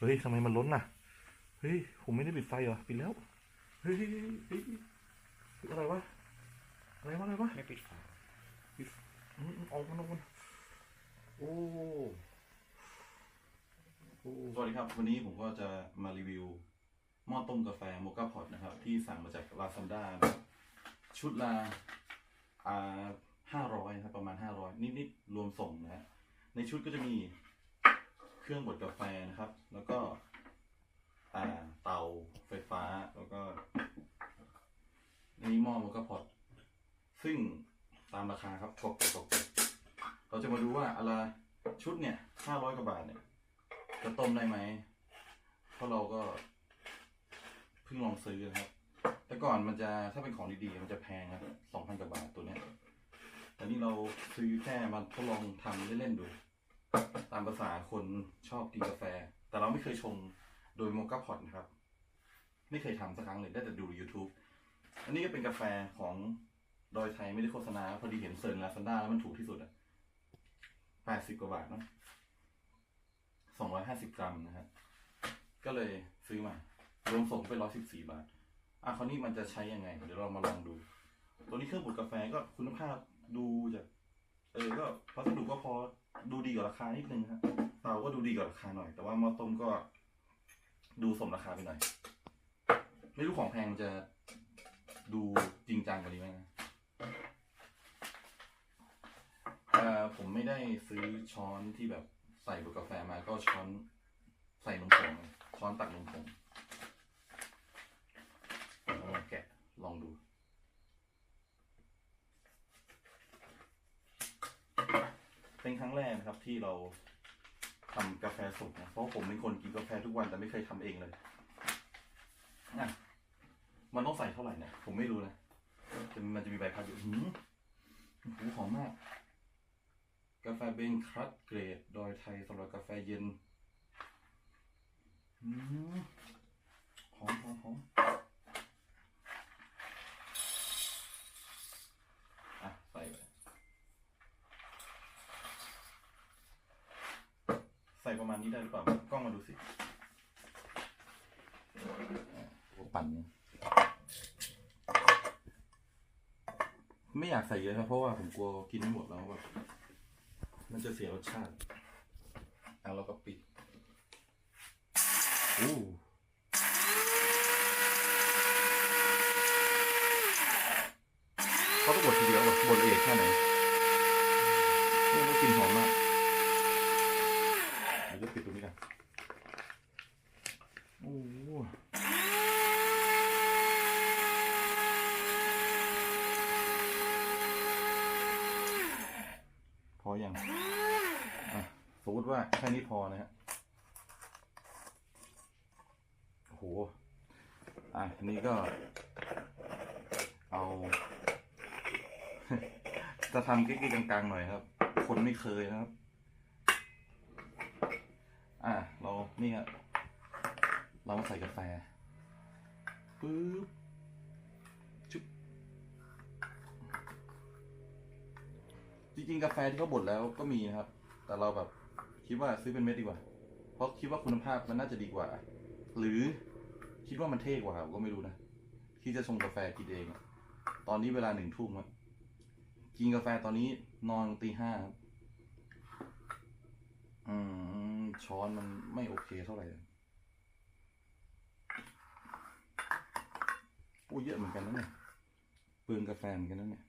เฮ้ยทำไมมันล้นน่ะ เฮ้ย ผมไม่ได้ปิดไฟเหรอ ปิดแล้ว เฮ้ยเฮ้ยเฮ้ยเฮ้ยเฮ้ยอะไรวะ อะไรวะ อะไรวะ ไม่ปิดฝาอืมออกมันออกมันโอ้โอ้สวัสดีครับ วันนี้ผมก็จะมารีวิวหม้อต้มกาแฟโมกาพอตนะครับ ที่สั่งมาจากลาซาด้านะครับชุดละอ่าห้าร้อยครับประมาณห้าร้อยนิดๆรวมส่งนะฮะในชุดก็จะมี เครื่องบดกาแฟนะครับ แล้วก็เตาไฟฟ้าแล้วก็นนี้หม้อโมกาพอตซึ่งตามราคาครับตกตกเราจะมาดูว่าอะไรชุดเนี่ยห้าร้อยกว่าบาทเนี่ย จะต้มได้ไหมเพราะเราก็เพิ่งลองซื้อนะครับ แต่ก่อนมันจะถ้าเป็นของดีๆ มันจะแพงครับสองพันกว่าบาทตัวเนี้ยแต่นี่เราซื้อแค่มาทดลองทำเล่นๆดู ตามภาษาคนชอบกินกาแฟ แต่เราไม่เคยชงโดยโมกาพอตนะครับ ไม่เคยทำสักครั้งเลยได้แต่ดู YouTube อันนี้ก็เป็นกาแฟของดอยไทยไม่ได้โฆษณา พอดีเห็นเซิร์นลาซาด้าแล้วมันถูกที่สุดอะแปดสิบกว่าบาทเนะสองร้อยห้าสิบกรัมนะฮะก็เลยซื้อมารวมส่งไปร้อยสิบสี่บาท อะคราวนี้มันจะใช้ยังไง เดี๋ยวเรามาลองดู ตัวนี้เครื่องบดกาแฟก็คุณภาพดูจาก เออก็พัสดุก็พอดูดีกว่าราคานิดนึงครับเตาก็ดูดีกว่าราคาหน่อย แต่ว่าหม้อต้มก็ ดูสมราคาไปหน่อย ไม่รู้ของแพงมันจะดูจริงจังกว่านี้ไหมนะเออผมไม่ได้ซื้อช้อนที่แบบใส่บดกาแฟมาก็ช้อนใส่นมผงช้อนตักนมผงลองแกะลองดู เป็นครั้งแรกนะครับที่เราทำกาแฟสดนะเพราะผมเป็นคนกินกาแฟทุกวันแต่ไม่เคยทำเองเลยอะมันต้องใส่เท่าไหร่เนี่ยผมไม่รู้นะแต่มันจะมีใบพัดอยู่หืมหูหอมมาก กาแฟเบนครัตเกรดดอยไทยสำหรับกาแฟเย็นอืมหอมหอมหอมอะ ใส่ไป ใส่ประมาณนี้ได้หรือเปล่ากล้องมาดูสิอะหัวปั่นไม่อยากใส่เยอะครับเพราะว่าผมกลัวกินไม่หมดแล้วแบบมันจะเสียรสชาติอะเราก็ปิดอู้เขาต้องบดทีเดียวบดบดละเอียดแค่ไหนโอ้ก็กลินหอมมากเดี๋ยวจะปิดตรงนี้กันโอ้โหพออย่าง อะสมมติ ว่าแค่นี้พอนะฮะโอ้โหอะอันนี้ก็เอาจะทำกิ๊กๆกลางๆหน่อยครับ คนไม่เคยนะครับ อะเรานี่ครับเรามาใส่กาแฟปึ๊บชุบจริงๆ กาแฟที่เขาบดแล้วก็มีนะครับ แต่เราแบบ คิดว่าซื้อเป็นเม็ดดีกว่า เพราะคิดว่าคุณภาพมันน่าจะดีกว่า หรือคิดว่ามันเท่กว่าผมก็ไม่รู้นะที่จะชงกาแฟกินเอง ตอนนี้เวลาหนึ่งทุ่มครับกินกาแฟตอนนี้นอนตีห้าอืมช้อนมันไม่โอเคเท่าไหร่โอ้เยอะเหมือนกันนะเนี่ยเปลืองกาแฟเหมือนกันนะเนี่ย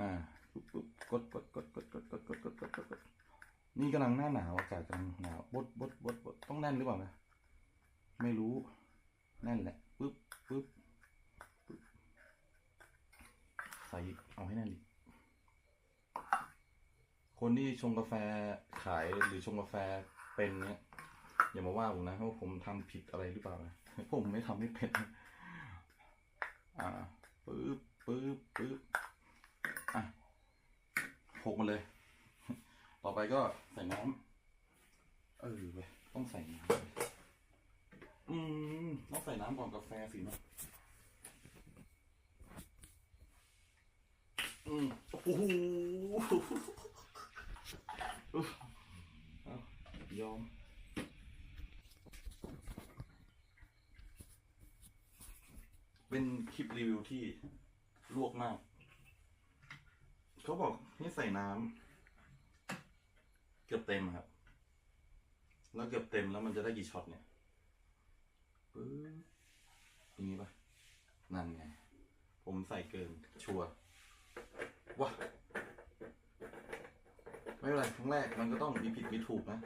อ่าปุ๊บปุ๊บกดกดกดกดกดกดกดกดกด นี่กำลังหน้าหนาวอากาศกำลังหนาวบดบดบดบดต้องแน่นหรือเปล่านะไม่รู้แน่นแหละปุ๊บปุ๊บใส่เอาให้แน่นดิคนที่ชงกาแฟขายหรือชงกาแฟเป็นเนี้ยอย่ามาว่าผมนะว่าผมทำผิดอะไรหรือเปล่านะผมไม่ทำไม่เป็นอ่าปึ๊บปึ๊บปึ๊บอะหกมาเลย ต่อไปก็ใส่น้ำเออเว้ยต้องใส่น้ำอืมต้องใส่น้ำก่อนกาแฟสินะอืมโอ้โหยอมเป็นคลิปรีวิวที่ลวกมาก เขาบอกให้ใส่น้ำ กือบเต็มครับ แล้วเกือบเต็มแล้วมันจะได้กี่ช็อตเนี่ยปึ๊บอย่างนี้ปะนั่นไง ผมใส่เกิน ชัวร์ว้าไม่เป็นไรครั้งแรกมันก็ต้องมีผิดมีถูกนะ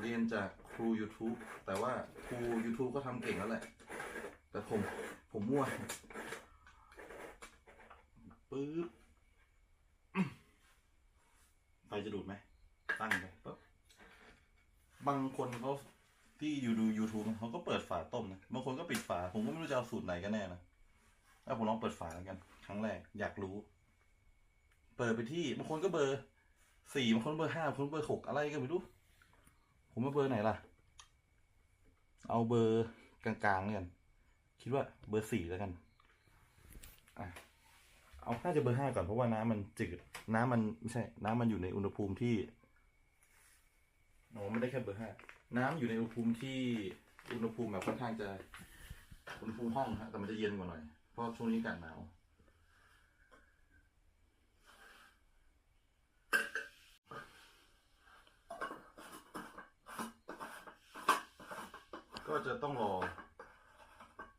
เรียนจากครู YouTube แต่ว่าครู YouTube ก็ทำเก่งแล้วแหละ แต่ผม ผมมั่วปึ๊บ จะดูดไหมตั้งไปปึ๊บบางคนเขาที่อยู่ดู YouTube เขาก็เปิดฝาต้มนะบางคนก็ปิดฝา ผมก็ไม่รู้จะเอาสูตรไหนกันแน่นะถ้าผมลองเปิดฝาแล้วกัน ครั้งแรกอยากรู้ เปิดไปที่บางคนก็เบอร์สี่บางคนเบอร์ห้าบางคนเบอร์หกอะไรก็ไม่รู้ ผมมาเบอร์ไหนล่ะ เอาเบอร์กลางๆเนี่ยกัน คิดว่าเบอร์สี่แล้วกัน อะ เอาน่าจะเบอร์ห้าก่อนเพราะว่าน้ำมันจืด น้ำมันไม่ใช่ น้ำมันอยู่ในอุณหภูมิที่โอ้ไม่ได้แค่เบอร์ห้าน้ำอยู่ในอุณหภูมิที่อุณหภูมิแบบค่อนข้างจะอุณหภูมิห้องฮะแต่มันจะเย็นกว่าหน่อย เพราะช่วงนี้อากาศหนาวก็จะต้องรอ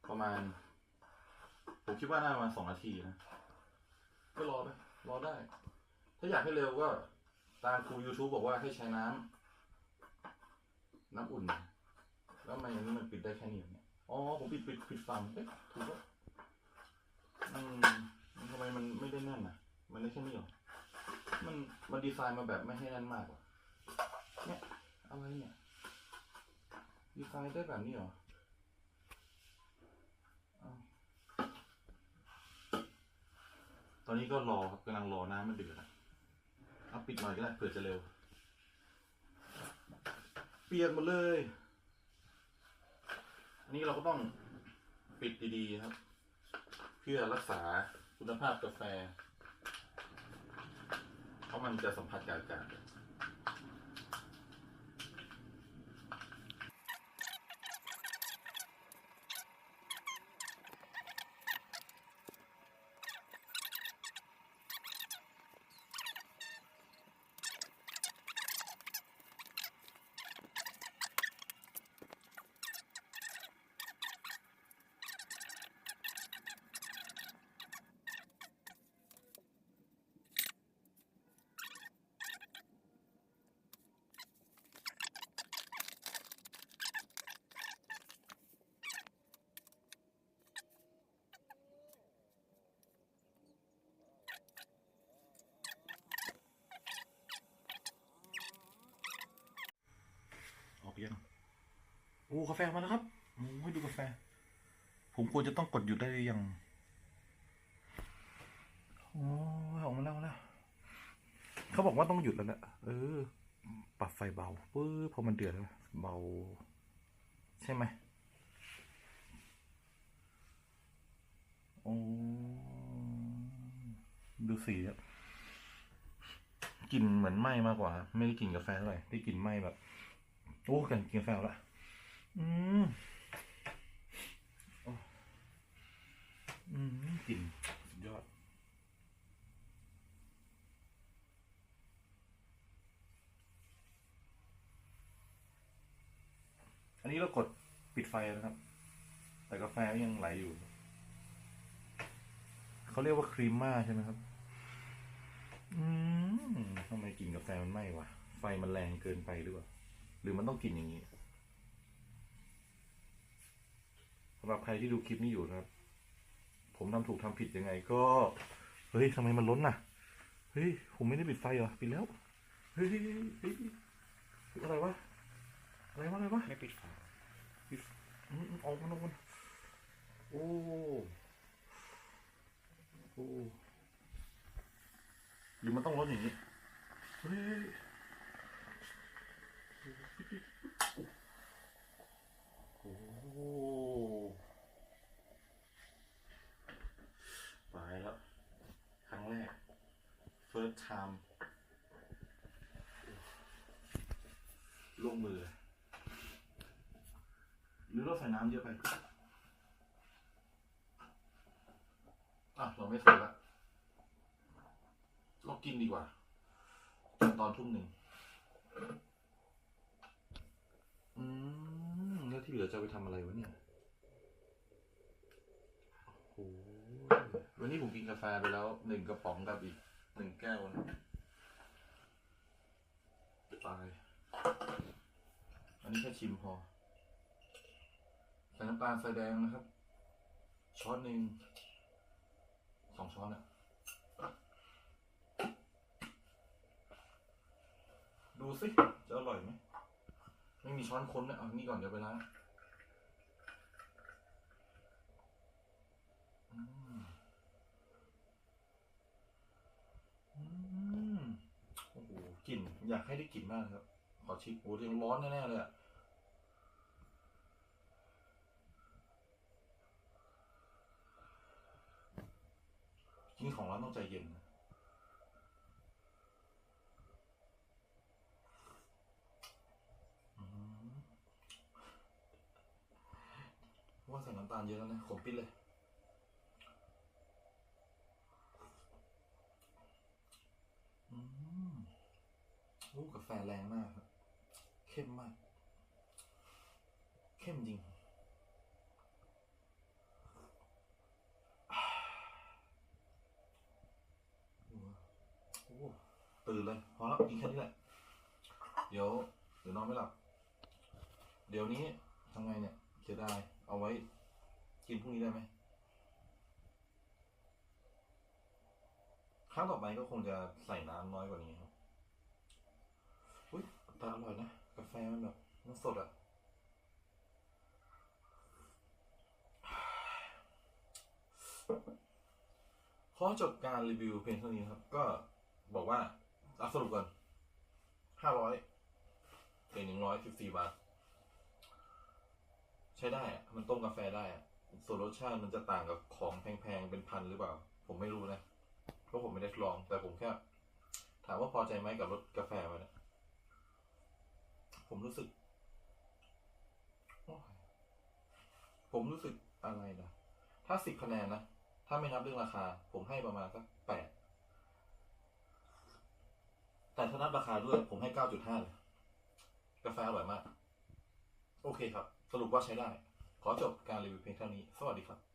ประมาณ ผมคิดว่าน่าประมาณสองนาทีนะ ก็รอไปรอได้ ถ้าอยากให้เร็วก็ตามครู YouTube บอกว่าให้ใช้น้ำน้ำอุ่น แล้วทำไมอย่างนี้มันปิดได้แค่นี้เนี่ยอ๋อผมปิดปิดปิดฟังเอ๊ะถูกปะอืมทำไมมันไม่ได้แน่นอะ มันได้แค่นี้เหรอมันมันดีไซน์มาแบบไม่ให้แน่นมากเหรอเนี่ยอะไรเนี่ยดีไซน์ได้แบบนี้หรอาวต อนนี้ก็รอครับกำลังรอน้ำมันเดือดอะเอาปิดหน่อยก็ได้เผื่อจะเร็ว เปลี่ยนหมดเลย อันนี้เราก็ต้องปิดดีๆครับ เพื่อรักษาคุณภาพกาแฟ เพราะมันจะสัมผัสกับอากาศ โอ้กาแฟมาแล้วครับโอ้ให้ดูกาแฟ ผมควรจะต้องกดหยุดได้หรือยังโอ้ยออกมาแล้วแล้วเขาบอกว่าต้องหยุดแล้วแหละเออ ปรับไฟเบาปื้อพอมันเดือดแล้วเบา ใช่ไหมโอ้ดูสีอะกลิ่นเหมือนไหม้มากกว่า ไม่ได้กลิ่นกาแฟเท่าไหร่ได้กลิ่นไหม้แบบ โอ้กันกินกาแฟละ อืมอืมกลิ่นสุดยอด อันนี้เรากดปิดไฟนะครับ แต่กาแฟก็ยังไหลอยู่ เขาเรียกว่าครีมม่าใช่ไหมครับ อืมทำไมกลิ่นกาแฟมันไหม้วะ ไฟมันแรงเกินไปหรือเปล่า หรือมันต้องกินอย่างนี้ สำหรับใครที่ดูคลิปนี้อยู่นะครับ ผมทำถูกทำผิดยังไงก็ เฮ้ยทำไมมันล้นน่ะ เฮ้ย ผมไม่ได้ปิดไฟเหรอ ปิดแล้ว เฮ้ยเฮ้ยเฮ้ยเฮ้ยอะไรวะ อะไรวะ อะไรวะ ไม่ปิดฝาอืมออกมันออกมันโอ้ โอ้หรือมันต้องลดอย่างนี้ เฮ้ยโอ้ไปแล้ว ครั้งแรก first time ลงมือ หรือเราใส่น้ำเยอะไป อะ เราไม่ซื้อละเรากินดีกว่ากินตอนทุ่มหนึ่ง อืม แล้วที่เหลือจะไปทำอะไรวะเนี่ยโอ้โหวันนี้ผมกินกาแฟไปแล้วหนึ่งกระป๋องกับอีก หนึ่งแก้วนะตาย อันนี้แค่ชิมพอใส่น้ำตาลใส่แดงนะครับ ช้อนหนึ่งสองช้อนอะดูสิ จะอร่อยไหม ไม่มีช้อนค้นนะเอานี่ก่อนเดี๋ยวไปล้างอืมอืมโอ้โหกลิ่น อยากให้ได้กลิ่นมากครับ ขอชิมโอ้ยังร้อนแน่ๆเลยอะกินของร้อนต้องใจเย็นนะว่าใส่น้ำตาลเยอะแล้วนะขมปิดเลย อืมโอ้กาแฟแรงมากครับ เข้มมาก เข้มจริง ตื่นเลย พอแล้วกินแค่นี้แหละ เดี๋ยว เดี๋ยวนอนไม่หลับ เดี๋ยวนี้ทำไงเนี่ยเสียดายเอาไว้ กินพรุ่งนี้ได้ไหมครั้งต่อไปก็คงจะใส่น้ำน้อยกว่านี้ครับ อุ้ยแต่อร่อยนะ กาแฟมันแบบมันสดอะขอจบการรีวิวเพียงเท่านี้ครับ ก็บอกว่าเอาสรุปก่อนห้าร้อยเป็นหนึ่งร้อยสิบสี่บาท ใช้ได้อะมันต้มกาแฟได้อะส่วนรสชาติมันจะต่างกับของแพงๆ เป็นพันหรือเปล่า ผมไม่รู้นะ เพราะผมไม่ได้ลอง แต่ผมแค่ ถามว่าพอใจไหมกับรสกาแฟมันย ผมรู้สึก ผมรู้สึกอะไรนะถ้าสิบคะแนนนะ ถ้าไม่นับเรื่องราคา ผมให้ประมาณสักแปดแต่ถ้านับราคาด้วย ผมให้เก้าจุดห้าเลยกาแฟอร่อยมาก โอเคครับ สรุปว่าใช้ได้ ขอจบการรีวิวเพียงเท่านี้ สวัสดีครับ